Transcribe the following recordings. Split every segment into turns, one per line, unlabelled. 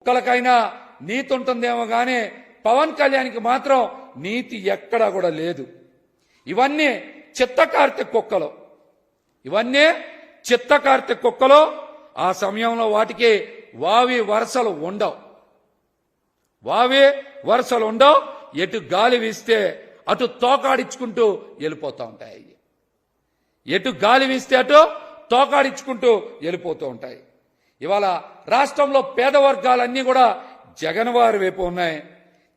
కుక్కలకైనా నీతి ఉంటుందేమో కానీ పవన్ కళ్యాణ్కి మాత్రం నీతి ఎక్కడా కూడా లేదు. ఇవన్నీ చిత్తకార్తె కుక్కలు. ఇవన్నీ చిత్తకార్తె కుక్కలు. ఆ సమయంలో వాటికి వావి వరసలు ఉండవు. వావి వరుసలు ఉండవు. ఎటు గాలి వీస్తే అటు తోకాడించుకుంటూ వెళ్ళిపోతూ ఉంటాయి. ఎటు గాలి వీస్తే అటు తోకాడించుకుంటూ వెళ్ళిపోతూ ఉంటాయి. ఇవాళ రాష్ట్రంలో పేద వర్గాలన్నీ కూడా జగన్ వారి వైపు ఉన్నాయి.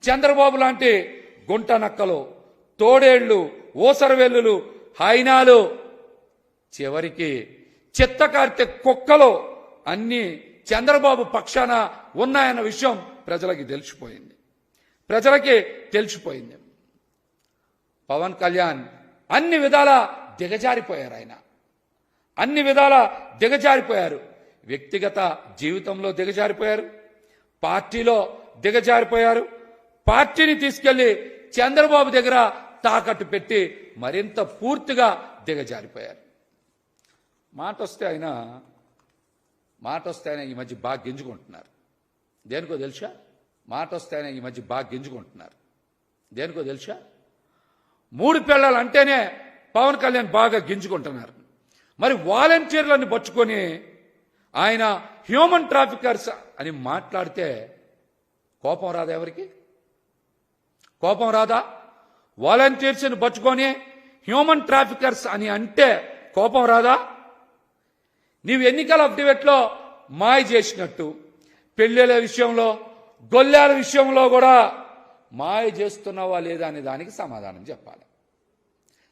చంద్రబాబు లాంటి గుంట నక్కలు తోడేళ్ళు ఓసరవెల్లులు హైనాలు చివరికి చిత్తకార్తె కుక్కలు అన్ని చంద్రబాబు పక్షాన ఉన్నాయన్న విషయం ప్రజలకి తెలిసిపోయింది. ప్రజలకి తెలిసిపోయింది. పవన్ కళ్యాణ్ అన్ని విధాల దిగజారిపోయారు ఆయన. అన్ని విధాల దిగజారిపోయారు. వ్యక్తిగత జీవితంలో దిగజారిపోయారు. పార్టీలో దిగజారిపోయారు. పార్టీని తీసుకెళ్ళి చంద్రబాబు దగ్గర తాకట్టు పెట్టి మరింత పూర్తిగా దిగజారిపోయారు. మాట వస్తే ఆయన మాట వస్తే ఆయన ఈ మధ్య బాగా గింజుకుంటున్నారు. దేనికో తెలుసా? మాట వస్తే ఆయన ఈ మధ్య బాగా గింజుకుంటున్నారు. దేనికో తెలుసా? మూడు పిల్లలు అంటేనే పవన్ కళ్యాణ్ బాగా గింజుకుంటున్నారు. మరి వాలంటీర్లను పట్టుకొని ఆయన హ్యూమన్ ట్రాఫికర్స్ అని మాట్లాడితే కోపం రాదా ఎవరికి? కోపం రాదా? వాలంటీర్స్ని పట్టుకొని హ్యూమన్ ట్రాఫికర్స్ అని అంటే కోపం రాదా? నీవు ఎన్నికల అఫిడవిట్లో మాయ చేసినట్టు పెళ్ళిళ్ళ విషయంలో గొల్లాల విషయంలో కూడా మాయ చేస్తున్నావా లేదా అనే దానికి సమాధానం చెప్పాలి.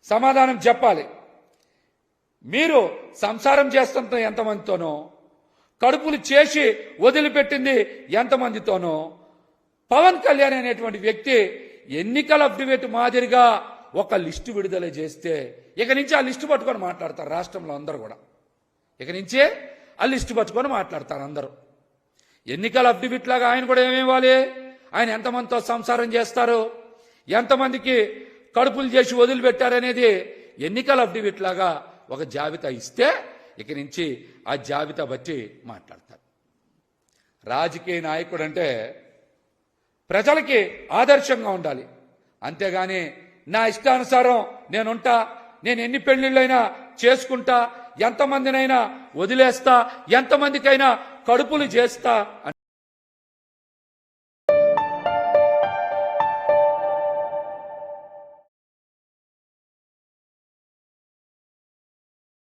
సమాధానం చెప్పాలి. మీరు సంసారం చేస్తున్న ఎంతమందితోనో కడుపులు చేసి వదిలిపెట్టింది ఎంతమందితోనో. పవన్ కళ్యాణ్ అనేటువంటి వ్యక్తి ఎన్నికల అఫిడవిట్ మాదిరిగా ఒక లిస్టు విడుదల చేస్తే ఇక నుంచి ఆ లిస్టు పట్టుకొని మాట్లాడతారు రాష్ట్రంలో అందరూ కూడా. ఇక నుంచే ఆ లిస్టు పట్టుకొని మాట్లాడతారు అందరూ. ఎన్నికల అఫిడవిట్ లాగా ఆయన కూడా ఏమి ఇవ్వాలి? ఆయన ఎంతమందితో సంసారం చేస్తారు? ఎంతమందికి కడుపులు చేసి వదిలిపెట్టారనేది ఎన్నికల అఫిడవిట్ లాగా ఒక జాబితా ఇస్తే ఇక నుంచి ఆ జాబితా బట్టి మాట్లాడతారు. రాజకీయ నాయకుడు అంటే ప్రజలకి ఆదర్శంగా ఉండాలి. అంతేగాని నా ఇష్టానుసారం నేనుంటా నేను ఎన్ని పెళ్ళిళ్ళైనా చేసుకుంటా ఎంతమందినైనా వదిలేస్తా ఎంతమందికైనా కడుపులు చేస్తా